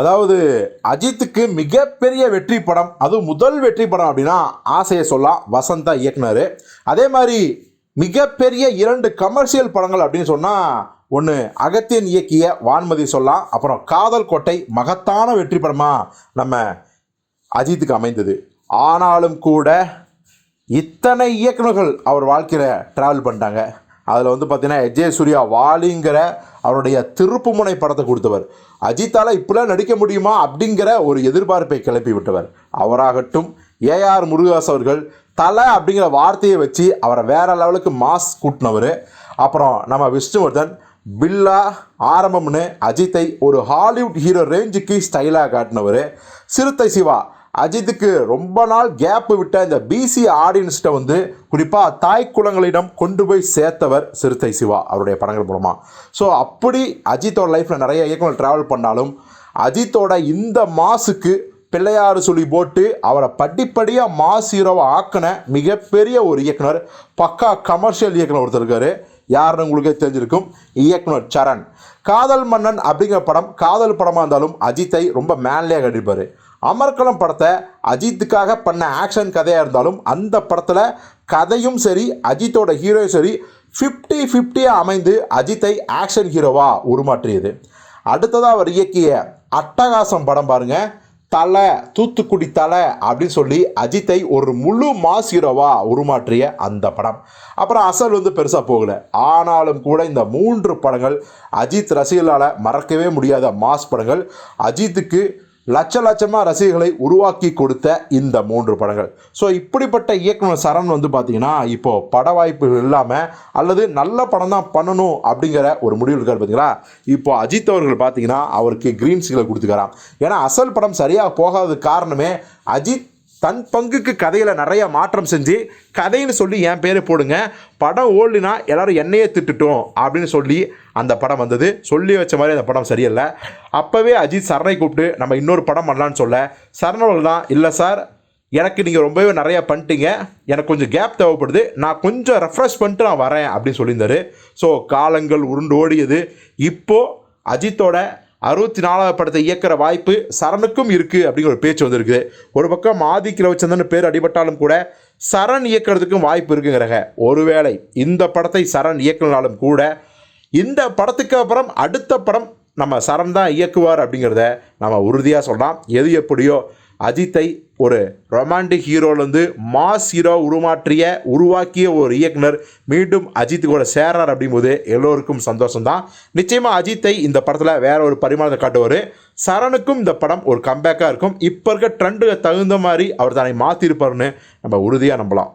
அதாவது அஜித்துக்கு மிகப்பெரிய வெற்றி படம் அதுவும் முதல் வெற்றி படம் அப்படின்னா ஆசையை சொல்லலாம் வசந்தா இயக்குனர். அதே மாதிரி மிகப்பெரிய இரண்டு கமர்ஷியல் படங்கள் அப்படின்னு சொன்னால் ஒன்று அகத்தியன் இயக்கிய வான்மதி சொல்லலாம் அப்புறம் காதல் கோட்டை மகத்தான வெற்றி படமாக நம்ம அஜித்துக்கு அமைந்தது. ஆனாலும் கூட இத்தனை இயக்குனர்கள் அவர் வாழ்க்கையில் ட்ராவல் பண்ணிட்டாங்க. அதில் வந்து பார்த்தீங்கன்னா அஜய் சூர்யா வாலிங்கிற அவருடைய திருப்புமுனை படத்தை கொடுத்தவர். அஜித்தால் இப்படிலாம் நடிக்க முடியுமா அப்படிங்கிற ஒரு எதிர்பார்ப்பை கிளப்பி விட்டவர். அவராகட்டும் ஏஆர் முருகாஸ் அவர்கள் தலை அப்படிங்கிற வார்த்தையை வச்சு அவரை வேற லெவலுக்கு மாஸ் கூட்டினவர். அப்புறம் நம்ம விஷ்ணுவர்தன் பில்லா ஆரம்பம்னு அஜித்தை ஒரு ஹாலிவுட் ஹீரோ ரேஞ்சுக்கு ஸ்டைலாக காட்டினவர். சிறுத்தை சிவா அஜித்துக்கு ரொம்ப நாள் கேப்பு விட்ட இந்த பிசி ஆடியன்ஸ்கிட்ட வந்து குறிப்பாக தாய் குலங்களிடம் கொண்டு போய் சேர்த்தவர் சிறுத்தை சிவா அவருடைய படங்கள் மூலமாக ஸோ அப்படி அஜித்தோட லைஃப்பில் நிறைய இயக்குனர் ட்ராவல் பண்ணாலும் அஜித்தோட இந்த மாசுக்கு பிள்ளையாறு சொல்லி போட்டு அவரை படிப்படியாக மாஸ் ஹீரோவை ஆக்கின மிகப்பெரிய ஒரு இயக்குனர் பக்கா கமர்ஷியல் இயக்குனர் ஒருத்தர் இருக்காரு. யாருன்னு உங்களுக்கே தெரிஞ்சிருக்கும். இயக்குனர் சரண். காதல் மன்னன் அப்படிங்கிற படம் காதல் படமாக இருந்தாலும் அஜித்தை ரொம்ப மேன்லியாக கட்டிருப்பார் அமர்கலம் படத்தை அஜித்துக்காக பண்ண ஆக்ஷன் கதையாக இருந்தாலும் அந்த படத்தில் கதையும் சரி அஜித்தோட ஹீரோயும் சரி ஃபிஃப்டி ஃபிஃப்டியாக அமைந்து அஜித்தை ஆக்ஷன் ஹீரோவாக உருமாற்றியது. அடுத்ததாக அவர் இயக்கிய அட்டகாசம் படம் பாருங்கள் தலை தூத்துக்குடி தலை அப்படின்னு சொல்லி அஜித்தை ஒரு முழு மாஸ் ஹீரோவா உருமாற்றிய அந்த படம். அப்புறம் அசல் வந்து பெருசாக போகல. ஆனாலும் கூட இந்த மூன்று படங்கள் அஜித் ரசிகர்களால் மறக்கவே முடியாத மாஸ் படங்கள். அஜித்துக்கு லட்ச லட்சமாக ரசிகர்களை உருவாக்கி கொடுத்த இந்த மூன்று படங்கள். ஸோ இப்படிப்பட்ட இயக்குனர் சரண் வந்து பார்த்தீங்கன்னா இப்போது பட வாய்ப்புகள் இல்லாமல் அல்லது நல்ல படம் தான் பண்ணணும் அப்படிங்கிற ஒரு முடிவு இருக்கார் பார்த்தீங்களா இப்போ அஜித் அவர்கள் பார்த்தீங்கன்னா அவருக்கு க்ரீன் சிக்னல் கொடுத்துக்கிறான் ஏன்னா அசல் படம் சரியாக போகாதது காரணமே அஜித் தன் பங்குக்கு கதையில் நிறைய மாற்றம் செஞ்சு கதைன்னு சொல்லி என் பேரை போடுங்க. படம் ஓடலினா எல்லாரும் என்னையே திட்டுட்டோம் அப்படின்னு சொல்லி அந்த படம் வந்தது. சொல்லி வச்ச மாதிரி அந்த படம் சரியில்லை. அப்போவே அஜித் சரணை கூப்பிட்டு நம்ம இன்னொரு படம் பண்ணலான்னு சொல்ல. சரணவர்கள் தான் இல்லை சார் எனக்கு நீங்கள் ரொம்பவே நிறையா பண்ணிட்டீங்க. எனக்கு கொஞ்சம் கேப் தேவைப்படுது. நான் கொஞ்சம் ரெஃப்ரெஷ் பண்ணிட்டு நான் வரேன் அப்படின்னு சொல்லியிருந்தாரு. ஸோ காலங்கள் உருண்டு ஓடியது. இப்போது அஜித்தோட அறுபத்தி நாலாவது படத்தை இயக்கிற வாய்ப்பு சரணுக்கும் இருக்குது அப்படிங்கிற ஒரு பேச்சு வந்திருக்குது. ஒரு பக்கம் ஆதிக் ரவிச்சந்திரன் பேர் அடிபட்டாலும் கூட சரண் இயக்கிறதுக்கும் வாய்ப்பு இருக்குங்கிறங்க ஒருவேளை இந்த படத்தை சரண் இயக்கினாலும் கூட இந்த படத்துக்கு அப்புறம் அடுத்த படம் நம்ம சரண் தான் இயக்குவார் அப்படிங்கிறத நம்ம உறுதியாக சொல்லலாம். எது எப்படியோ அஜித்தை ஒரு ரொமான்டிக் ஹீரோலேருந்து மாஸ் ஹீரோ உருமாற்றிய உருவாக்கிய ஒரு இயக்குனர். மீண்டும் அஜித் கூட சேரார் அப்படிங்கும்போது எல்லோருக்கும் சந்தோஷம்தான். நிச்சயமாக அஜித்தை இந்த படத்தில் வேற ஒரு பரிமாணத்தை காட்டுவார். சரணுக்கும் இந்த படம் ஒரு கம்பேக்காக இருக்கும். இப்போ இருக்க ட்ரெண்டுக்கு தகுந்த மாதிரி அவர் தன்னை மாற்றிருப்பார்னு நம்ம உறுதியாக நம்பலாம்.